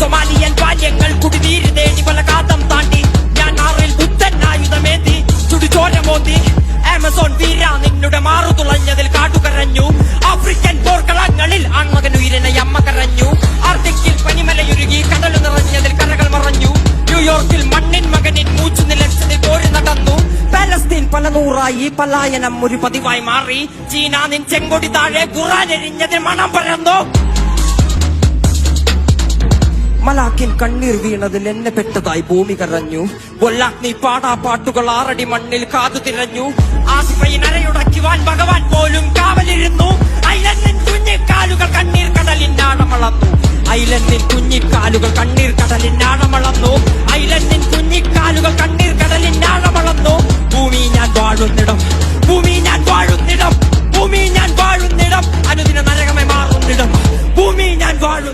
Somalian ബാല്യങ്ങൾ കുടിനീര് തേടി പലകാതം താണ്ടി. ഞാൻ ആറിൽ ബുദ്ധൻ ആയുധമേന്തി ചുടിച്ചോര മോന്തി. ആമസോൺ വീര നിന്നുടെ മാറു തുളഞ്ഞതിൽ കാട്ടുകരഞ്ഞു ആഫ്രിക്കൻ പോർക്കളങ്ങളിൽ ആൺമകൻ ഉയരനെ അമ്മ കരഞ്ഞു. ആർട്ടിക്കിൽ പനിമലയുരുകി കടൽ നിറഞ്ഞതിൽ കരകൾ മറഞ്ഞു. ന്യൂയോർക്കിൽ മണ്ണിൻ മകനിൻ മൂച്ചു നിലച്ചതിൽ പോരി നടന്നു. പാലസ്തീൻ പല നൂറായി പലായനം ഒരു പതിവായി മാറി. ചീന നിൻ ചെങ്കൊടി താഴെ ഖുറാൻ എരിഞ്ഞതിൽ മണം പരന്നു. മലാക്കിൻ കണ്ണീർ വീണതിൽ എന്നെ പെട്ടതായി ഭൂമി കറഞ്ഞു കൊല്ലാഗ്നി പാടാ പാട്ടുകൾ ആറടി മണ്ണിൽ കാതു തിരഞ്ഞു. ആസിഫയിൽ അരയുടക്കുവാൻ ഭഗവാൻ പോലും കാവലിരുന്നു. ഐലന്നിൻ കുഞ്ഞിക്കാലുകൾ കണ്ണീർ കടലിനാഴമളന്നു ഐലന്നിൻ കുഞ്ഞിക്കാലുകൾ കണ്ണീർ കടലിനാഴമളന്നു ഐലന്നിൻ കുഞ്ഞിക്കാലുകൾ കണ്ണീർ കടലിനാഴമളന്നു ഭൂമി ഞാൻ വാഴുന്നിടം. ഭൂമി ഞാൻ